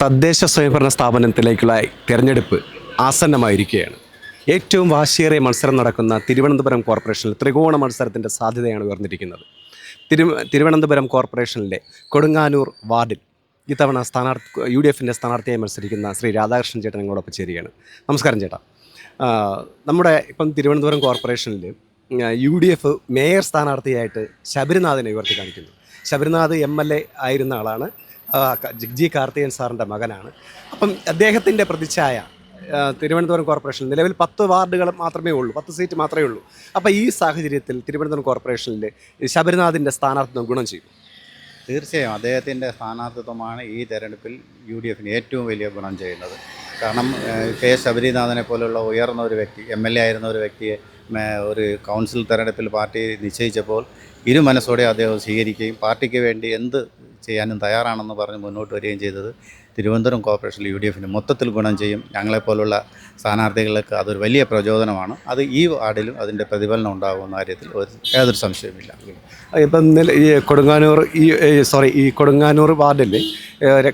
തദ്ദേശ സ്വയംഭരണ സ്ഥാപനത്തിലേക്കുള്ള തിരഞ്ഞെടുപ്പ് ആസന്നമായിരിക്കുകയാണ്. ഏറ്റവും വാശിയേറിയ മത്സരം നടക്കുന്ന തിരുവനന്തപുരം കോർപ്പറേഷനിൽ ത്രികോണ മത്സരത്തിന്റെ സാധ്യതയാണ് ഉയർന്നിരിക്കുന്നത്. തിരു തിരുവനന്തപുരം കോർപ്പറേഷനിലെ കൊടുങ്ങാനൂർ വാർഡിൽ ഇത്തവണ സ്ഥാനാർത്ഥി യു ഡി എഫിന്റെ സ്ഥാനാർത്ഥിയായി മത്സരിക്കുന്ന ശ്രീ രാധാകൃഷ്ണൻ ചേട്ടൻ ഞങ്ങളോടൊപ്പം ചേരുകയാണ്. നമസ്കാരം ചേട്ടാ. നമ്മുടെ ഇപ്പം തിരുവനന്തപുരം കോർപ്പറേഷനിൽ യു ഡി എഫ് മേയർ സ്ഥാനാർത്ഥിയായിട്ട് ശബരിനാഥിനെ ഉയർത്തി കാണിക്കുന്നു. ശബരിനാഥ് എം എൽ എ ആയിരുന്ന ആളാണ്. ജി കാർത്തികൻ സാറിന്റെ മകനാണ്. അപ്പം അദ്ദേഹത്തിന്റെ പ്രതിച്ഛായ തിരുവനന്തപുരം കോർപ്പറേഷൻ നിലവിൽ പത്ത് വാർഡുകൾ മാത്രമേ ഉള്ളൂ പത്ത് സീറ്റ് മാത്രമേ ഉള്ളൂ. അപ്പോൾ ഈ സാഹചര്യത്തിൽ തിരുവനന്തപുരം കോർപ്പറേഷനിൽ ശബരിനാഥിന്റെ സ്ഥാനാർത്ഥിത്വം ഗുണം ചെയ്യും? തീർച്ചയായും അദ്ദേഹത്തിന്റെ സ്ഥാനാർത്ഥിത്വമാണ് ഈ തെരഞ്ഞെടുപ്പിൽ യു ഡി എഫിന് ഏറ്റവും വലിയ ഗുണം ചെയ്യുന്നത്. കാരണം കെ ശബരിനാഥനെ പോലുള്ള ഉയർന്ന ഒരു വ്യക്തി എം എൽ എ ആയിരുന്ന ഒരു വ്യക്തിയെ ഒരു കൗൺസിൽ തെരഞ്ഞെടുപ്പിൽ പാർട്ടി നിശ്ചയിച്ചപ്പോൾ ഇരു മനസ്സോടെ അദ്ദേഹം സ്വീകരിക്കുകയും പാർട്ടിക്ക് വേണ്ടി എന്ത് ചെയ്യാനും തയ്യാറാണെന്ന് പറഞ്ഞ് മുന്നോട്ട് വരികയും ചെയ്തത് തിരുവനന്തപുരം കോർപ്പറേഷൻ യു ഡി എഫിന് മൊത്തത്തിൽ ഗുണം ചെയ്യും. ഞങ്ങളെപ്പോലുള്ള സ്ഥാനാർത്ഥികൾക്ക് അതൊരു വലിയ പ്രചോദനമാണ്. അത് ഈ വാർഡിലും അതിന്റെ പ്രതിഫലനം ഉണ്ടാകുമെന്ന കാര്യത്തിൽ ഒരു യാതൊരു സംശയവുമില്ല. ഇപ്പം ഈ കൊടുങ്ങാനൂർ ഈ സോറി ഈ കൊടുങ്ങാനൂർ വാർഡിൽ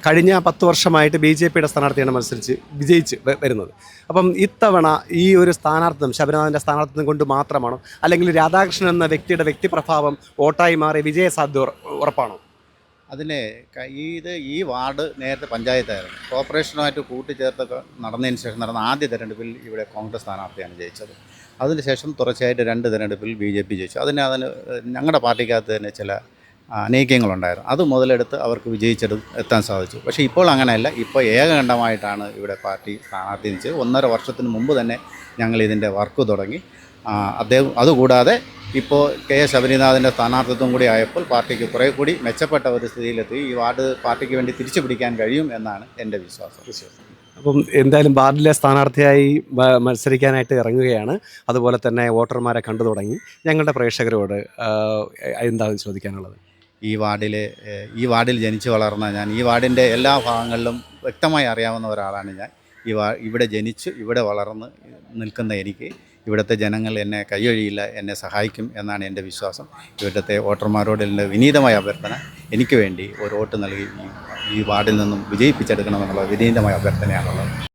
കഴിഞ്ഞ പത്ത് വർഷമായിട്ട് ബി ജെ പിയുടെ സ്ഥാനാർത്ഥിയാണ് മത്സരിച്ച് വിജയിച്ച് വരുന്നത്. അപ്പം ഇത്തവണ ഈ ഒരു സ്ഥാനാർത്ഥിത്വം ശബരിനാഥന്റെ സ്ഥാനാർത്ഥിത്വം കൊണ്ട് മാത്രമാണോ? അല്ലെങ്കിൽ രാധാകൃഷ്ണൻ എന്ന വ്യക്തിയുടെ വ്യക്തിപ്രഭാവം വോട്ടായി മാറി വിജയസാധ്യത ഉറപ്പാണോ? അതിന് ഇത് ഈ വാർഡ് നേരത്തെ പഞ്ചായത്തായിരുന്നു. കോർപ്പറേഷനുമായിട്ട് കൂട്ടിച്ചേർത്തൊക്കെ നടന്നതിന് ശേഷം നടന്ന ആദ്യ തെരഞ്ഞെടുപ്പിൽ ഇവിടെ കോൺഗ്രസ് സ്ഥാനാർത്ഥിയാണ് ജയിച്ചത്. അതിനുശേഷം തുടർച്ചയായിട്ട് രണ്ട് തെരഞ്ഞെടുപ്പിൽ ബി ജെ പി ജയിച്ചു. അതിന് അതിന് ഞങ്ങളുടെ പാർട്ടിക്കകത്ത് തന്നെ ചില അനൈക്യങ്ങളുണ്ടായിരുന്നു. അത് മുതലെടുത്ത് അവർക്ക് വിജയിച്ചെടു എത്താൻ സാധിച്ചു. പക്ഷേ ഇപ്പോൾ അങ്ങനെയല്ല. ഇപ്പോൾ ഏകകണ്ഠമായിട്ടാണ് ഇവിടെ പാർട്ടി സ്ഥാനാർത്ഥി നിശ്ചയിച്ചത് ഒന്നര വർഷത്തിന് മുമ്പ് തന്നെ ഞങ്ങൾ ഇതിന്റെ വർക്ക് തുടങ്ങി. അദ്ദേഹം അതുകൂടാതെ ഇപ്പോൾ കെ എസ് ശബരിനാഥിന്റെ സ്ഥാനാർത്ഥിത്വം കൂടി ആയപ്പോൾ പാർട്ടിക്ക് കുറേ കൂടി മെച്ചപ്പെട്ട ഒരു സ്ഥിതിയിലെത്തി. ഈ വാർഡ് പാർട്ടിക്ക് വേണ്ടി തിരിച്ചു പിടിക്കാൻ കഴിയും എന്നാണ് എന്റെ വിശ്വാസം. അപ്പം എന്തായാലും വാർഡിലെ സ്ഥാനാർത്ഥിയായി മത്സരിക്കാനായിട്ട് ഇറങ്ങുകയാണ്. അതുപോലെ തന്നെ വോട്ടർമാരെ കണ്ടു തുടങ്ങി. ഞങ്ങളുടെ പ്രേക്ഷകരോട് എന്താണ് ചോദിക്കാനുള്ളത്? ഈ വാർഡിലെ ഈ വാർഡിൽ ജനിച്ചു വളർന്ന ഞാൻ ഈ വാർഡിന്റെ എല്ലാ ഭാഗങ്ങളിലും വ്യക്തമായി അറിയാവുന്ന ഒരാളാണ് ഞാൻ. ഈ വാ ഇവിടെ ജനിച്ച് ഇവിടെ വളർന്ന് നിൽക്കുന്ന എനിക്ക് ഇവിടുത്തെ ജനങ്ങൾ എന്നെ കൈയൊഴിയില്ല എന്നെ സഹായിക്കും എന്നാണ് എന്റെ വിശ്വാസം. ഇവിടുത്തെ വോട്ടർമാരോട് എന്റെ വിനീതമായ അഭ്യർത്ഥന. എനിക്ക് വേണ്ടി ഒരു വോട്ട് നൽകി ഈ- വാർഡിൽ നിന്നും വിജയിപ്പിച്ചെടുക്കണമെന്നുള്ള വിനീതമായ അഭ്യർത്ഥനയാണുള്ളത്.